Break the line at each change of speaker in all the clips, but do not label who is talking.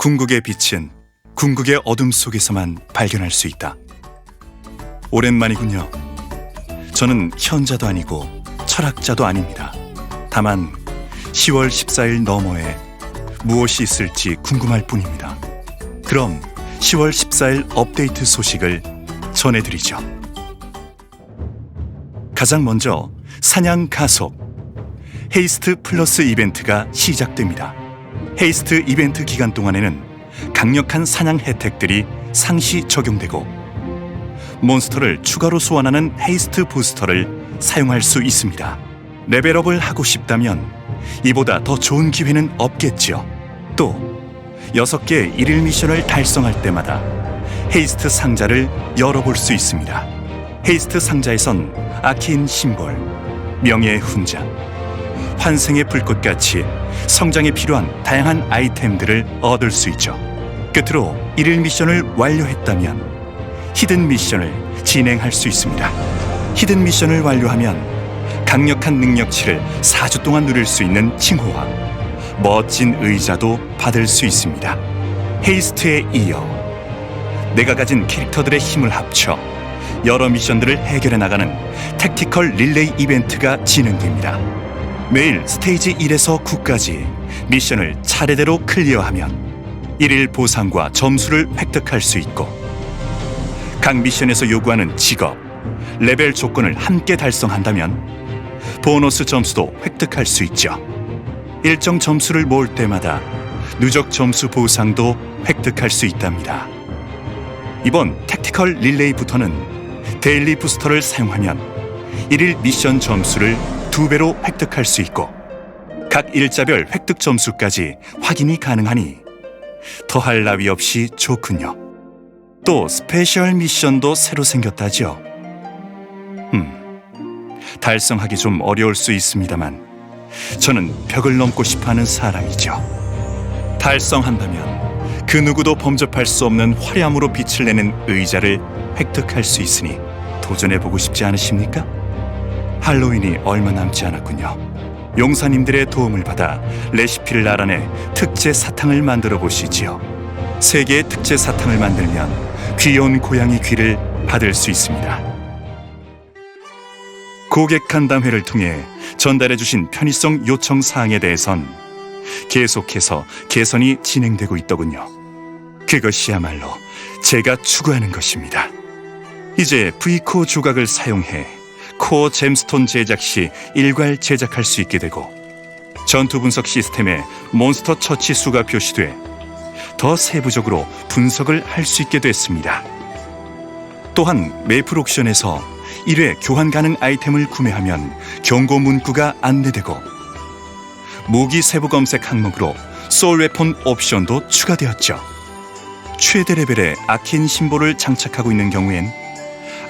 궁극의 빛은 궁극의 어둠 속에서만 발견할 수 있다. 오랜만이군요. 저는 현자도 아니고 철학자도 아닙니다. 다만 10월 14일 너머에 무엇이 있을지 궁금할 뿐입니다. 그럼 10월 14일 업데이트 소식을 전해드리죠. 가장 먼저 사냥 가속 헤이스트 플러스 이벤트가 시작됩니다. 헤이스트 이벤트 기간 동안에는 강력한 사냥 혜택들이 상시 적용되고 몬스터를 추가로 소환하는 헤이스트 부스터를 사용할 수 있습니다. 레벨업을 하고 싶다면 이보다 더 좋은 기회는 없겠지요. 또 6개 일일 미션을 달성할 때마다 헤이스트 상자를 열어볼 수 있습니다. 헤이스트 상자에선 아키인 심볼, 명예의 훈장, 환생의 불꽃같이 성장에 필요한 다양한 아이템들을 얻을 수 있죠. 끝으로 일일 미션을 완료했다면 히든 미션을 진행할 수 있습니다. 히든 미션을 완료하면 강력한 능력치를 4주 동안 누릴 수 있는 칭호와 멋진 의자도 받을 수 있습니다. 헤이스트에 이어 내가 가진 캐릭터들의 힘을 합쳐 여러 미션들을 해결해 나가는 택티컬 릴레이 이벤트가 진행됩니다. 매일 스테이지 1에서 9까지 미션을 차례대로 클리어하면 일일 보상과 점수를 획득할 수 있고 각 미션에서 요구하는 직업, 레벨 조건을 함께 달성한다면 보너스 점수도 획득할 수 있죠. 일정 점수를 모을 때마다 누적 점수 보상도 획득할 수 있답니다. 이번 택티컬 릴레이부터는 데일리 부스터를 사용하면 일일 미션 점수를 두 배로 획득할 수 있고 각 일자별 획득 점수까지 확인이 가능하니 더할 나위 없이 좋군요. 또 스페셜 미션도 새로 생겼다죠. 음, 달성하기 좀 어려울 수 있습니다만 저는 벽을 넘고 싶어하는 사람이죠. 달성한다면 그 누구도 범접할 수 없는 화려함으로 빛을 내는 의자를 획득할 수 있으니 도전해보고 싶지 않으십니까? 할로윈이 얼마 남지 않았군요. 용사님들의 도움을 받아 레시피를 알아내 특제 사탕을 만들어 보시지요. 세 개의 특제 사탕을 만들면 귀여운 고양이 귀를 받을 수 있습니다. 고객 간담회를 통해 전달해 주신 편의성 요청 사항에 대해선 계속해서 개선이 진행되고 있더군요. 그것이야말로 제가 추구하는 것입니다. 이제 V코 조각을 사용해 코어 잼스톤 제작 시 일괄 제작할 수 있게 되고 전투 분석 시스템에 몬스터 처치 수가 표시돼 더 세부적으로 분석을 할 수 있게 됐습니다. 또한 메이플 옥션에서 1회 교환 가능 아이템을 구매하면 경고 문구가 안내되고 무기 세부 검색 항목으로 소울 웨폰 옵션도 추가되었죠. 최대 레벨의 아킨 심볼을 장착하고 있는 경우엔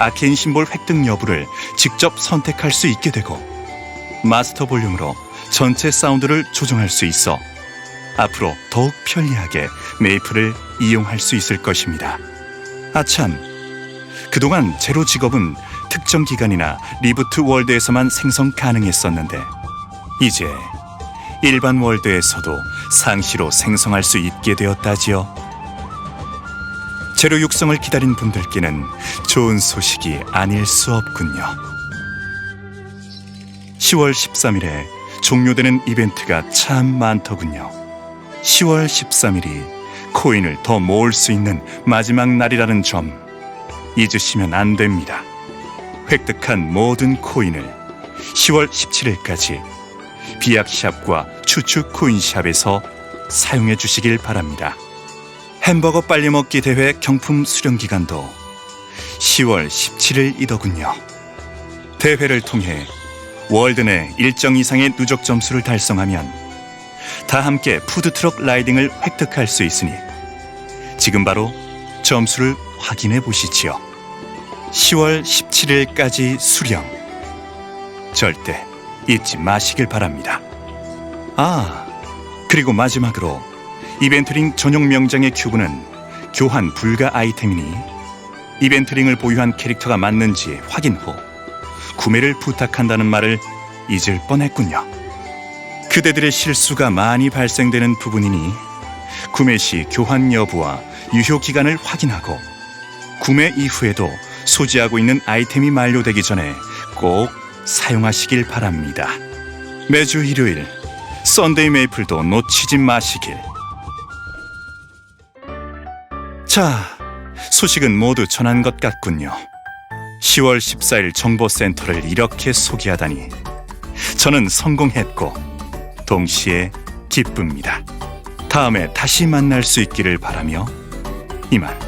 아킨 심볼 획득 여부를 직접 선택할 수 있게 되고 마스터 볼륨으로 전체 사운드를 조정할 수 있어 앞으로 더욱 편리하게 메이플을 이용할 수 있을 것입니다. 아참, 그동안 제로 직업은 특정 기간이나 리부트 월드에서만 생성 가능했었는데 이제 일반 월드에서도 상시로 생성할 수 있게 되었다지요. 재료 육성을 기다린 분들께는 좋은 소식이 아닐 수 없군요. 10월 13일에 종료되는 이벤트가 참 많더군요. 10월 13일이 코인을 더 모을 수 있는 마지막 날이라는 점 잊으시면 안 됩니다. 획득한 모든 코인을 10월 17일까지 비약샵과 추측 코인샵에서 사용해 주시길 바랍니다. 햄버거 빨리 먹기 대회 경품 수령 기간도 10월 17일이더군요. 대회를 통해 월드 내 일정 이상의 누적 점수를 달성하면 다 함께 푸드트럭 라이딩을 획득할 수 있으니 지금 바로 점수를 확인해 보시지요. 10월 17일까지 수령. 절대 잊지 마시길 바랍니다. 아, 그리고 마지막으로 이벤트링 전용 명장의 큐브는 교환 불가 아이템이니 이벤트링을 보유한 캐릭터가 맞는지 확인 후 구매를 부탁한다는 말을 잊을 뻔했군요. 그대들의 실수가 많이 발생되는 부분이니 구매 시 교환 여부와 유효 기간을 확인하고 구매 이후에도 소지하고 있는 아이템이 만료되기 전에 꼭 사용하시길 바랍니다. 매주 일요일 썬데이 메이플도 놓치지 마시길. 자, 소식은 모두 전한 것 같군요. 10월 14일 정보센터를 이렇게 소개하다니 저는 성공했고 동시에 기쁩니다. 다음에 다시 만날 수 있기를 바라며 이만